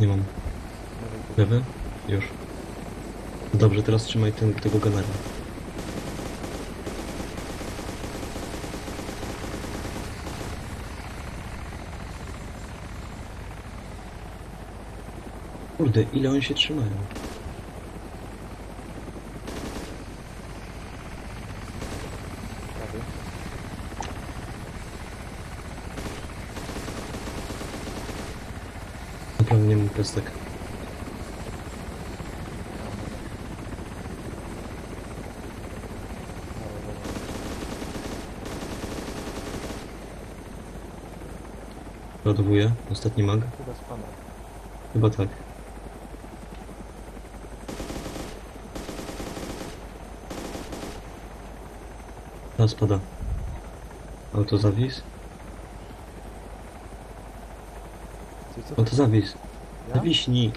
Nie mam. Lewy? Już. Dobrze, teraz trzymaj ten, tego ganara. Kurde, ile oni się trzymają? Naprawdę nie mam pestek. Ładowuję. Ostatni mag? Chyba spada. Chyba tak. A, spada. Auto zawis? Auto zawis. Ja? Zawiśnij.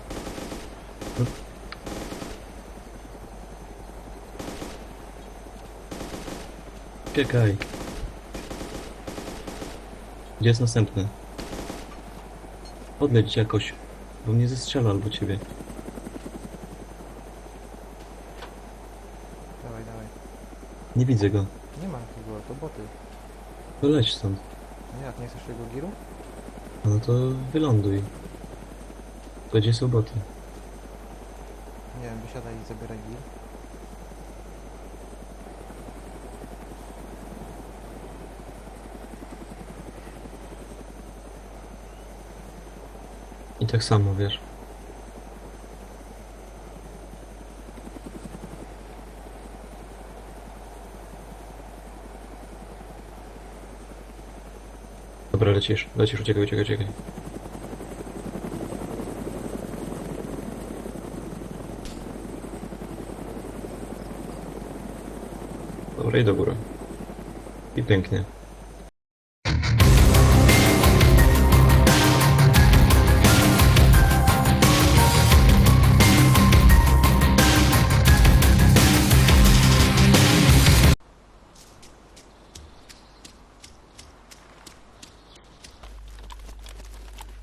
No. Czekaj. Gdzie jest następny? Podleć jakoś, bo mnie zestrzela albo ciebie. Dawaj, dawaj. Nie widzę go. Nie ma tego, to boty. To leć stąd. No jak, nie chcesz tego giru? No to wyląduj. Gdzie są boty? Nie wiem, wysiadaj i zabieraj. I tak samo, wiesz. Dobra, lecisz, lecisz, uciekaj, uciekaj, uciekaj. Dobra, i do góry. I pięknie.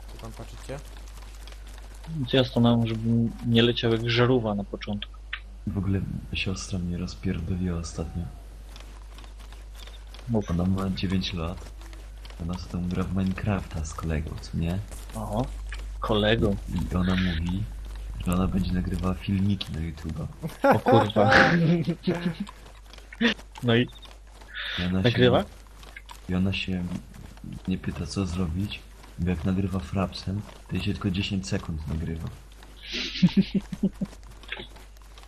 Co tam patrzycie? Ja stanąłem, żeby nie leciał jak żarówa na początku. W ogóle siostra mnie rozpierdoliła ostatnio. Ona ma 9 lat. Ona z tą gra w Minecrafta z kolegą, co nie? Oho. Kolego. I ona mówi, że ona będzie nagrywała filmiki na YouTube'a. O kurwa. No i I ona nagrywa? Się, I ona się nie pyta co zrobić, bo jak nagrywa frapsem, to jej się tylko 10 sekund nagrywa.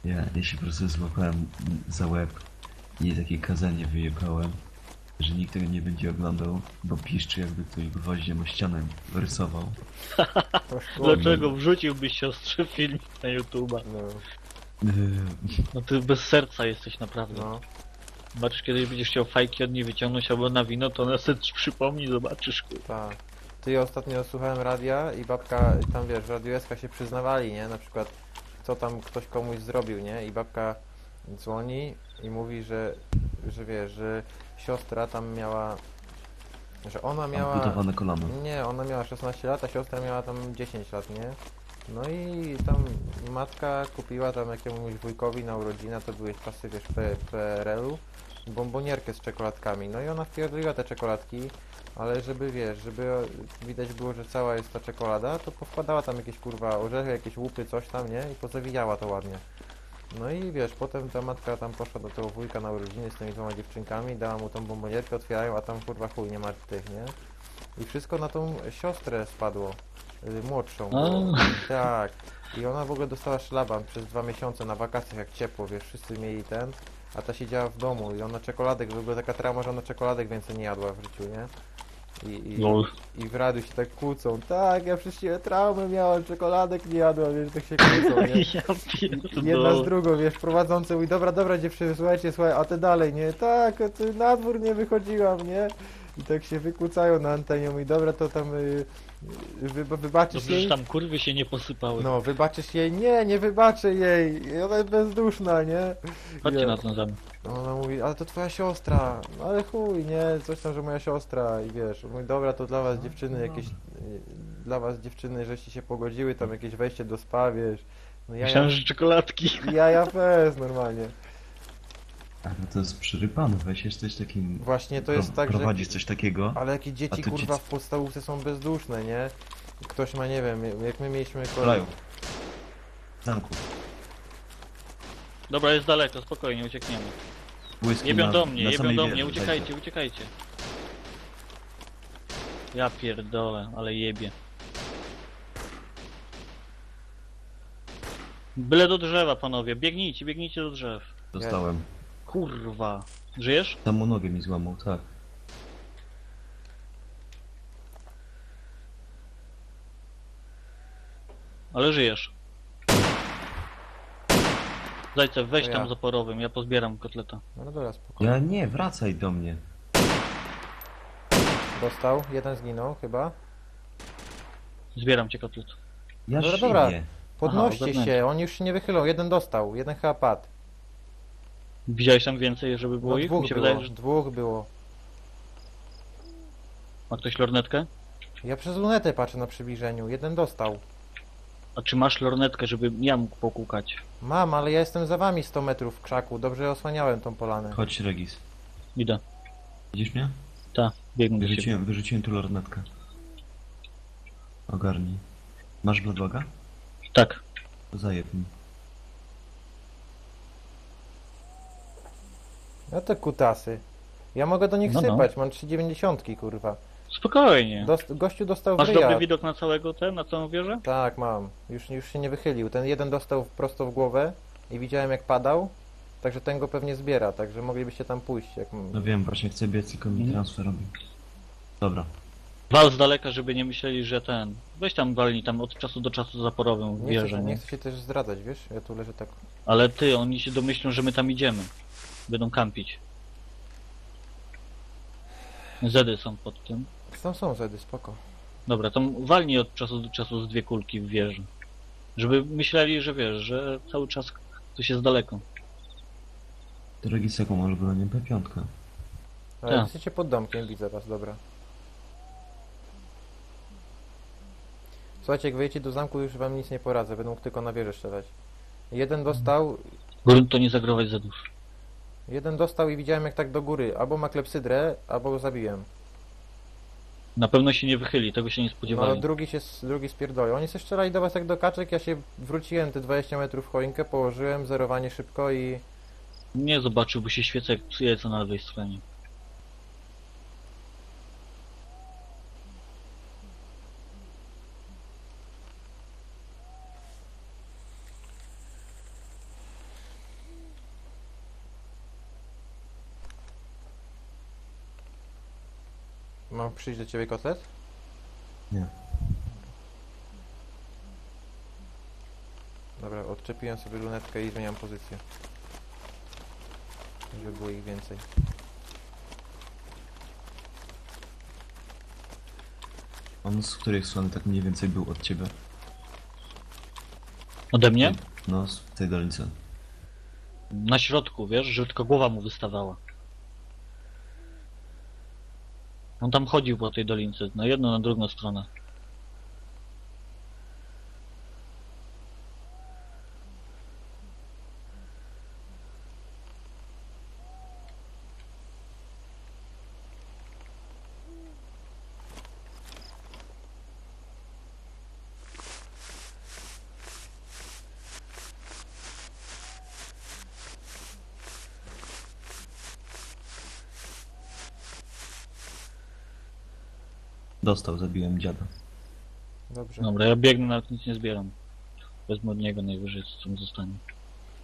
Ja, ja się po prostu złapałem za łeb i takie kazanie wyjebałem, że nikt tego nie będzie oglądał, bo piszczy jakby ktoś gwoździem o ścianę rysował. To szkoda. Dlaczego wrzuciłbyś siostrze filmik na YouTube'a? No, Yy, No ty bez serca jesteś naprawdę. no. Zobaczysz, kiedyś będziesz chciał fajki od niej wyciągnąć albo na wino, to ona sobie ci przypomni, zobaczysz. Tak. Ty ja ostatnio słuchałem radia i babka, tam wiesz, w Radiu SK się przyznawali, nie? Na przykład, co tam ktoś komuś zrobił, nie? I babka dzwoni i mówi, że, że wiesz, że siostra tam miała, że ona miała... amputowane kolano. Nie, ona miała 16 lat, a siostra miała tam 10 lat, nie? No i tam matka kupiła tam jakiemuś wujkowi na urodziny, to były czasy, wiesz, P- PRL-u, bombonierkę z czekoladkami. No i ona wpierdoliła te czekoladki, ale żeby, wiesz, żeby widać było, że cała jest ta czekolada, to powkładała tam jakieś, kurwa, orzechy, jakieś łupy, coś tam, nie? I pozawijała to ładnie. No i wiesz, potem ta matka tam poszła do tego wujka na urodziny z tymi dwoma dziewczynkami, dała mu tą bombonierkę, otwierają, a tam kurwa chuj, nie ma tych, nie? I wszystko na tą siostrę spadło, y, młodszą. bo- Tak. I ona w ogóle dostała szlaban przez dwa miesiące na wakacjach, jak ciepło, wiesz, wszyscy mieli ten, a ta siedziała w domu i ona czekoladek, w ogóle taka trauma, że ona czekoladek więcej nie jadła w życiu, nie? I, i, Lol. i w radiu się tak kłócą, tak, ja przecież traumę miałem, czekoladek nie jadła, wiesz, tak się kłócą, nie? Ja Jedna z pierdolę. drugą, wiesz, prowadzący mówi, dobra, dobra dziewczyny, słuchajcie, słuchaj, a ty dalej, nie? Tak, a ty na dwór nie wychodziłam, nie? I tak się wykłócają na antenie, mówi, dobra, to tam y, y, wy, wybaczysz Dobrze, że jej? tam kurwy się nie posypały. No, wybaczysz jej? Nie, nie wybaczę jej, ona jest bezduszna, nie? Chodźcie Ja- na ten zamek. Ona mówi, ale to twoja siostra, no ale chuj, nie, coś tam, że moja siostra i wiesz, mówi, dobra, to dla was dziewczyny jakieś y, dla was dziewczyny, żeście się pogodziły, tam jakieś wejście do spa, wiesz. No ja, Myślałem, że czekoladki. ja, ja fez normalnie. A no to jest przerypane, weź jesteś takim... Właśnie to pro- jest tak, że... Prowadzisz coś takiego, Ale jakie dzieci to kurwa dzieci- w podstawówce są bezduszne, nie? Ktoś ma, nie wiem, jak my mieliśmy strzelają. W zamku. Dobra, jest daleko, spokojnie, uciekniemy. Błyski Jebią na, do mnie, na jebią samej do mnie, uciekajcie, uciekajcie. Ja pierdolę, ale jebie. Byle do drzewa, panowie, biegnijcie, biegnijcie do drzew. Dostałem. Kurwa. Żyjesz? Tam mu nogę mi złamał, tak. Ale żyjesz. Zajcew, weź To tam ja. z oporowym, ja pozbieram kotleta. No dobra, spokojnie. Ja nie, wracaj do mnie. Dostał, jeden zginął chyba. Zbieram cię kotlet. Ja Dobra, żyję. dobra. Podnoście się, oni już się nie wychylą. Jeden dostał, jeden chyba padł. Widziałeś tam więcej, żeby było No, ich? dwóch Mi się było, wydaje, że... dwóch było. Ma ktoś lornetkę? Ja przez lunetę patrzę na przybliżeniu, jeden dostał. A czy masz lornetkę, żeby ja mógł pokukać? Mam, ale ja jestem za wami 100 metrów w krzaku, dobrze osłaniałem tą polanę. Chodź, Regis. Idę. Widzisz mnie? Ta, biegnę do ciebie. Wyrzuciłem, wyrzuciłem tu lornetkę. Ogarnij. Masz bloodloga? Tak. Zajeb mi. No te kutasy. Ja mogę do nich No, no. sypać, mam 3,90 kurwa. Spokojnie. Dost, gościu dostał w Masz ryja. dobry widok na całego ten, na całą wieżę? Tak, mam. Już, już się nie wychylił. Ten jeden dostał prosto w głowę i widziałem jak padał. Także ten go pewnie zbiera, także moglibyście tam pójść. Jak... No wiem, właśnie chcę biec, tylko mi Mhm. transfer robi. Dobra. Wal z daleka, żeby nie myśleli, że ten... Weź tam walnij tam od czasu do czasu zaporowym w Nie, chcę, wieżę, się- nie nie? chcę się też zdradzać, wiesz? Ja tu leżę tak. Ale ty, oni się domyślą, że my tam idziemy. Będą kampić. Zedy są pod tym. Tam są zedy, spoko. Dobra, to walnij od czasu do czasu z dwie kulki w wieży. Żeby myśleli, że wiesz, że cały czas ktoś jest daleko. Regis jaką masz bronię? P5. Ale Tak. jesteście pod domkiem, widzę was, dobra. Słuchajcie, jak wyjdziecie do zamku, już wam nic nie poradzę, będą tylko na wieżę strzelać. Jeden dostał, Grunt to nie zagrować zedów. Jeden dostał i widziałem jak tak do góry. Albo ma klepsydrę, albo go zabiłem. Na pewno się nie wychyli, tego się nie No, spodziewali. drugi się, drugi spierdolił. Oni się strzelali do was jak do kaczek, ja się wróciłem te 20 metrów w choinkę, położyłem, zerowanie szybko i... Nie zobaczył, bo się świecę jak co na lewej stronie. Mam przyjść do ciebie kotlet? Nie. Dobra, odczepiłem sobie lunetkę i zmieniam pozycję. Żeby było ich więcej. On z której strony tak mniej więcej był od ciebie? Ode mnie? No, z tej dolnicy. Na środku, wiesz, że tylko głowa mu wystawała. On tam chodził po tej dolince, na jedną, na drugą stronę. Dostał, zabiłem dziada. Dobrze. Dobra, ja biegnę, nawet nic nie zbieram. Wezmę od niego najwyżej, co tam zostanie.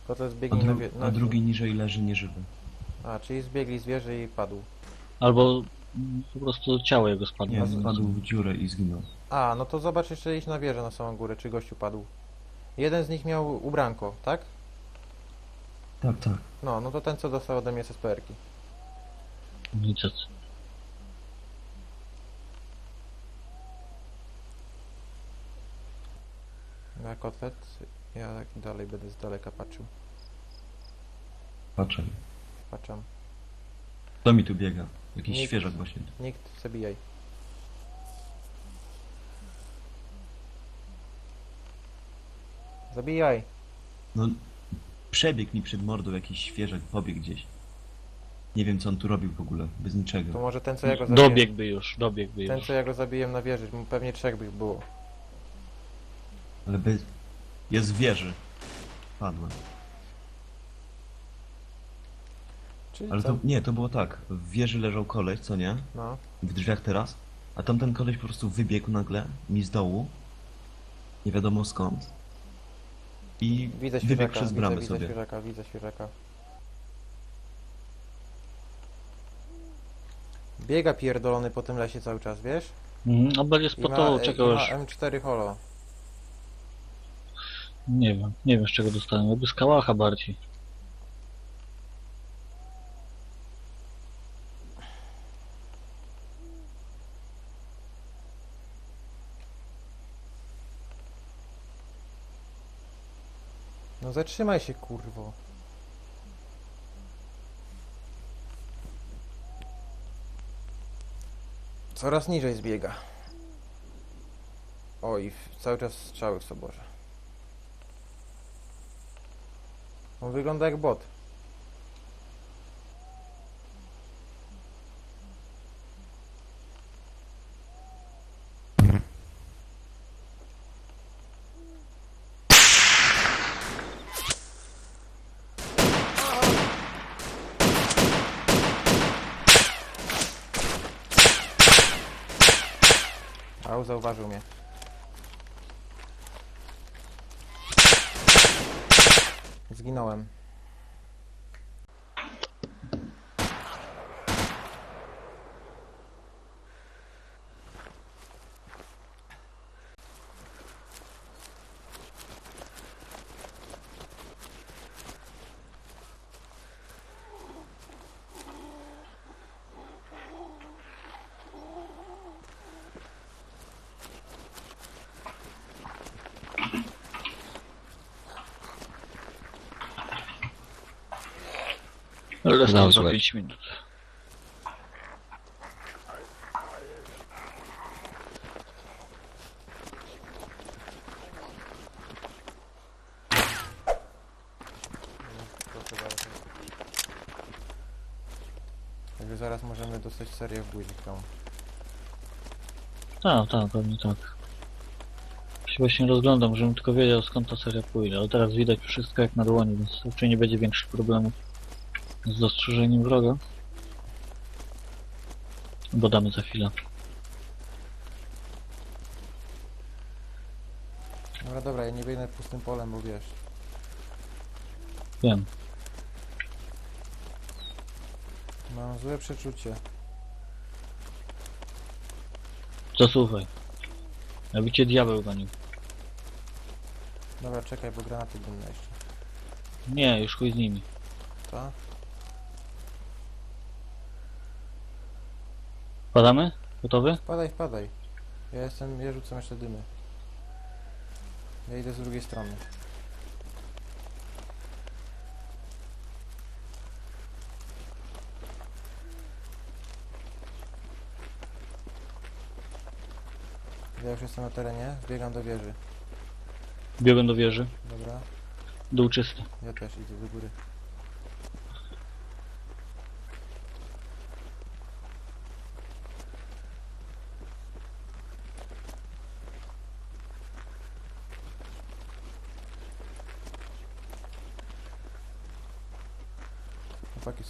Kotlet A, zbiegnie na, dru wie... a na drugi niżej leży nieżywy. A, czyli zbiegli z wieży i padł. Albo mm, po prostu ciało jego spadło. Nie, wpadł w dziurę i zginął. A, no to zobacz jeszcze iść na wieżę na samą górę, czy gościu padł. Jeden z nich miał ubranko, tak? Tak, tak. No, no to ten co dostał ode mnie SSPR-ki. Nic. na kotlet. Ja tak dalej będę z daleka patrzył. Patrzę. Patrzam. Kto mi tu biega? Jakiś Nikt. świeżak właśnie. Nikt, zabijaj. Zabijaj. No, przebiegł mi przed mordą jakiś świeżak w obieg gdzieś. Nie wiem, co on tu robił w ogóle, bez niczego. To może ten, co ja go zabiję. Dobiegłby już, dobiegłby już. Ten, co ja go zabiję na wieży, mu pewnie trzech by ich było. Ale bez... Jest w wieży. Padłem. Czyli Ale co? to, nie, to było tak. W wieży leżał koleś, co nie? No. W drzwiach teraz. A tamten koleś po prostu wybiegł nagle mi z dołu. Nie wiadomo skąd. I Widzę wybiegł świeżaka, przez widzę, bramę widzę sobie. świeżaka, widzę świeżaka. Biega pierdolony po tym lesie cały czas, wiesz? Mhm, Obel jest I po ma, to, i czekał ma aż... M4 holo. Nie wiem, nie wiem z czego dostałem, jakby z kałacha bardziej. No zatrzymaj się kurwo. Coraz niżej zbiega. Oj, cały czas strzały w soborze. On wygląda jak bot. Au, zauważył mnie. Zginąłem. Ale No, za złe. 5 minut. Także zaraz możemy dostać serię w buzi tą. Tak, tak, pewnie tak. Się właśnie rozglądam, żebym tylko wiedział skąd ta seria pójdzie, ale teraz widać wszystko jak na dłoni, więc raczej nie będzie większych problemów z dostrzeżeniem wroga. Bo damy za chwilę. Dobra, dobra, ja nie biegnę pustym polem, bo wiesz. Wiem. Mam złe przeczucie. Zasuwaj. Jakby cię diabeł gonił. Dobra, czekaj, bo granaty dymne jeszcze. Nie, już chuj z nimi. Co? Padamy? Gotowy? Wpadaj, wpadaj. Ja jestem, ja rzucam jeszcze dymy. Ja idę z drugiej strony. Ja już jestem na terenie, zbiegam do wieży. Biegłem do wieży. Dobra, Dół czysty. ja też idę do góry.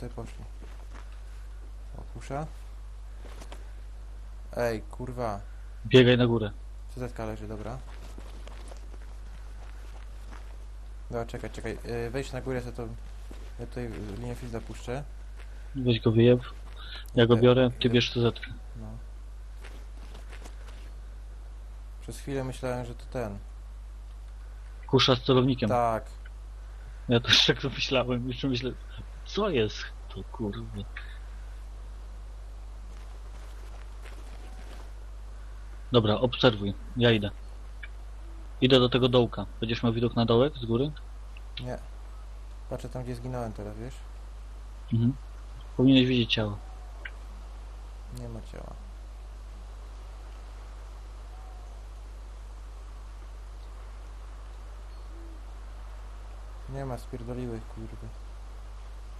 Sobie poszli. O, kusza. Ej, kurwa. Biegaj na górę. CZ leży, dobra. Dobra, czekaj, czekaj. Yy, wejdź na górę, to ja tutaj linię fielda puszczę. Weź go wyjeb. Ja go biorę, ty bierz CZ. No. Przez chwilę myślałem, że to ten. Kusza z celownikiem. Tak. Ja też tak to myślałem. Jeszcze myślę, co jest to kurwa. Dobra, obserwuj. Ja idę. Idę do tego dołka. Będziesz miał widok na dołek z góry? Nie. Patrzę tam, gdzie zginąłem teraz, wiesz? Mhm. Powinieneś widzieć ciało. Nie ma ciała. Nie ma, spierdoliły, kurde.